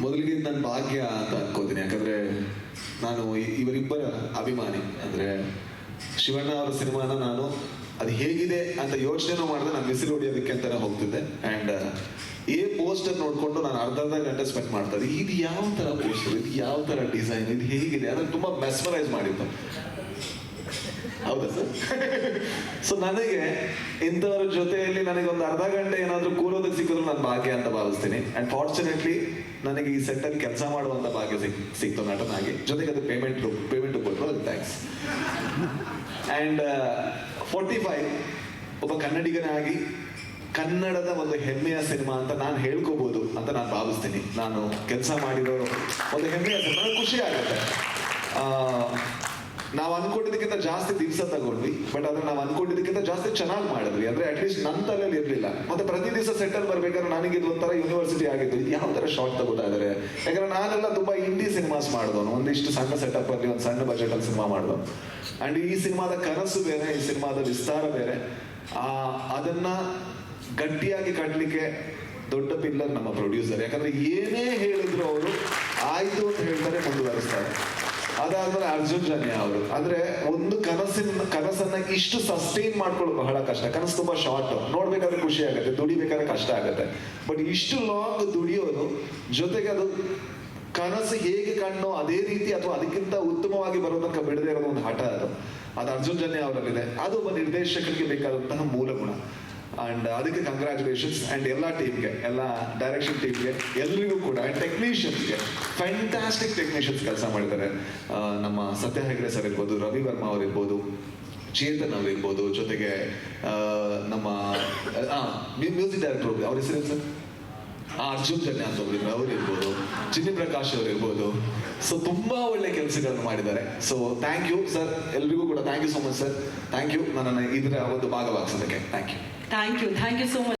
ಮೊದಲಿಗೆ ನನ್ನ ಭಾಗ್ಯ ಅಂತ ಅನ್ಕೋತೀನಿ. ಯಾಕಂದ್ರೆ ನಾನು ಇವರಿಬ್ಬರ ಅಭಿಮಾನಿ. ಅಂದ್ರೆ ಶಿವಣ್ಣ ಅವರ ಸಿನಿಮಾನ ನಾನು ಅದು ಹೇಗಿದೆ ಅಂತ ಯೋಚನೆ ಮಾಡಿದೆ ನಾನು ಬಿಸಿಲು ಹೊಡಿಯೋದಕ್ಕೆ ಅಂತಾನೆ ಹೋಗ್ತಿದ್ದೆ. ಅಂಡ್ ಏ ಪೋಸ್ಟರ್ ನೋಡ್ಕೊಂಡು ನಾನು ಅರ್ಧ ಅರ್ಧ ಗಂಟೆ ಸ್ಪೆಂಡ್ ಮಾಡ್ತಾ ಇದ್ದೆ. ಇದು ಯಾವ ತರ ಪೋಸ್ಟರ್ ಇದು ಯಾವ ತರ ಡಿಸೈನ್ ಇದು ಹೇಗಿದೆ? ಅಂದ್ರೆ ತುಂಬಾ ಮೆಸ್ಮರೈಸ್ ಮಾಡಿತ್ತು ಹೌದಾ ಸರ್. ಸೊ ನನಗೆ ಇಂಥವ್ರ ಜೊತೆಯಲ್ಲಿ ನನಗೆ ಒಂದು ಅರ್ಧ ಗಂಟೆ ಏನಾದರೂ ಕೂರೋದಕ್ಕೆ ಸಿಕ್ಕಿದ್ರು ನನ್ನ ಭಾಗ್ಯ ಅಂತ ಭಾವಿಸ್ತೀನಿ. ಅಂಡ್ ಫಾರ್ಚುನೇಟ್ಲಿ ನನಗೆ ಈ ಸೆಟ್ಟಲ್ಲಿ ಕೆಲಸ ಮಾಡುವಂಥ ಭಾಗ್ಯ ಸಿಕ್, ಸಿಕ್ತು ನಟನಾಗಿ. ಜೊತೆಗೆ ಅದು ಪೇಮೆಂಟ್ ಪೇಮೆಂಟ್ ಕೊಟ್ಟರು, ಅದಕ್ಕೆ ಥ್ಯಾಂಕ್ಸ್ ಆ್ಯಂಡ್ ಫೋರ್ಟಿ ಫೈವ್ ಒಬ್ಬ ಕನ್ನಡಿಗನಾಗಿ ಕನ್ನಡದ ಒಂದು ಹೆಮ್ಮೆಯ ಸಿನಿಮಾ ಅಂತ ನಾನು ಹೇಳ್ಕೋಬಹುದು ಅಂತ ನಾನು ಭಾವಿಸ್ತೀನಿ. ನಾನು ಕೆಲಸ ಮಾಡಿರೋ ಒಂದು ಹೆಮ್ಮೆಯ ಸಿನಿಮಾ. ಖುಷಿ ಆಗುತ್ತೆ. ನಾವು ಅನ್ಕೊಂಡಿದ್ದಕ್ಕಿಂತ ಜಾಸ್ತಿ ದಿವಸ ತಗೊಂಡ್ವಿ ಬಟ್ ಅದನ್ನ ನಾವು ಅನ್ಕೊಂಡಿದ್ದಕ್ಕಿಂತ ಜಾಸ್ತಿ ಚೆನ್ನಾಗಿ ಮಾಡಿದ್ವಿ. ಅಂದ್ರೆ ಅಟ್ಲೀಸ್ಟ್ ನನ್ನ ತಲೆಯಲ್ಲಿ ಇರಲಿಲ್ಲ. ಮತ್ತೆ ಪ್ರತಿ ದಿವಸ ಸೆಟಲ್ ಬರ್ಬೇಕಾದ್ರೆ ನನಗೆ ಇದು ಒಂಥರ ಯೂನಿವರ್ಸಿಟಿ ಆಗಿತ್ತು ಇದು ಯಾವ ತರ ಶಾರ್ಟ್ ತಗೋತಾ ಇದಾರೆ. ಯಾಕಂದ್ರೆ ನಾನೆಲ್ಲ ತುಂಬಾ ಇಂಡಿ ಸಿನಿಮಾಸ್ ಮಾಡಿದವನು. ಒಂದಿಷ್ಟು ಸಣ್ಣ ಸೆಟಪ್ ಅಲ್ಲಿ, ಒಂದು ಸಣ್ಣ ಬಜೆಟ್ ಅಲ್ಲಿ ಸಿನಿಮಾ ಮಾಡಿದವನು. ಅಂಡ್ ಈ ಸಿನಿಮಾದ ಕನಸು ಬೇರೆ, ಈ ಸಿನಿಮಾದ ವಿಸ್ತಾರ ಬೇರೆ. ಆ, ಅದನ್ನ ಗಟ್ಟಿಯಾಗಿ ಕಟ್ಟಲಿಕ್ಕೆ ದೊಡ್ಡ ಪಿಲ್ಲರ್ ನಮ್ಮ ಪ್ರೊಡ್ಯೂಸರ್ ಯಾಕಂದ್ರೆ ಏನೇ ಹೇಳಿದ್ರು ಅವರು ಆಯ್ತು ಅಂತ ಹೇಳ್ತಾರೆ, ಮುಂದುವರಿಸ್ತಾರೆ. ಅದಾದ್ಮೇಲೆ ಅರ್ಜುನ್ ಜನ್ಯ ಅವರು. ಅಂದ್ರೆ ಒಂದು ಕನಸಿನ, ಕನಸನ್ನ ಇಷ್ಟು ಸಸ್ಟೈನ್ ಮಾಡ್ಕೊಳ್ಳೋದು ಬಹಳ ಕಷ್ಟ. ಕನಸು ತುಂಬಾ ಶಾರ್ಟ್ ನೋಡ್ಬೇಕಾದ್ರೆ ಖುಷಿ ಆಗುತ್ತೆ, ದುಡಿಬೇಕಾದ್ರೆ ಕಷ್ಟ ಆಗುತ್ತೆ. ಬಟ್ ಇಷ್ಟು ಲಾಂಗ್ ದುಡಿಯೋದು ಜೊತೆಗೆ ಅದು ಕನಸು ಹೇಗೆ ಕಣ್ಣು ಅದೇ ರೀತಿ ಅಥವಾ ಅದಕ್ಕಿಂತ ಉತ್ತಮವಾಗಿ ಬರೋದಕ್ಕೆ ಬಿಡದೇ ಇರೋದು ಒಂದು ಹಠ ಅದು. ಅದು ಅರ್ಜುನ್ ಜನ್ಯ ಅವರಲ್ಲಿದೆ. ಅದು ಒಬ್ಬ ನಿರ್ದೇಶಕರಿಗೆ ಬೇಕಾದಂತಹ ಮೂಲ ಗುಣ. ಅಂಡ್ ಅದಕ್ಕೆ ಕಂಗ್ರ್ಯಾಚುಲೇಷನ್ಸ್ ಅಂಡ್ ಎಲ್ಲ ಟೀಮ್ಗೆ ಎಲ್ಲ ಡೈರೆಕ್ಷನ್ ಟೀಮ್ಗೆ ಎಲ್ರಿಗೂ ಕೂಡ ಆ್ಯಂಡ್ ಟೆಕ್ನಿಷಿಯನ್ಸ್ಗೆ ಫ್ಯಾಂಟಾಸ್ಟಿಕ್ ಟೆಕ್ನಿಷಿಯನ್ಸ್ ಕೆಲಸ ಮಾಡಿದ್ದಾರೆ ನಮ್ಮ ಸತ್ಯ ಹೆಗ್ಡೆ ಸರ್ ಇರ್ಬೋದು, ರವಿ ವರ್ಮಾ ಅವರಿರ್ಬೋದು ಚೇತನ್ ಅವರಿರ್ಬೋದು ಜೊತೆಗೆ ನಮ್ಮ ಮ್ಯೂಸಿಕ್ ಡೈರೆಕ್ಟರ್ ಅವ್ರ ಹೆಸರು ಸರ್ ಆ, ಅರ್ಜುನ್ ಜನ್ಯ ಅಂತ ಒಬ್ರು ಅವ್ರು ಇರ್ಬೋದು ಚಿನ್ನಿ ಪ್ರಕಾಶ್ ಅವ್ರು ಇರ್ಬೋದು. ಸೊ ತುಂಬಾ ಒಳ್ಳೆ ಕೆಲಸಗಳನ್ನು ಮಾಡಿದ್ದಾರೆ. ಸೊ ಥ್ಯಾಂಕ್ ಯು ಸರ್ ಎಲ್ರಿಗೂ ಕೂಡ thank you so much sir thank you ನನ್ನ ಇದರ ಒಂದು ಭಾಗವಾಗಿಸೋದಕ್ಕೆ. Thank you thank you thank you so much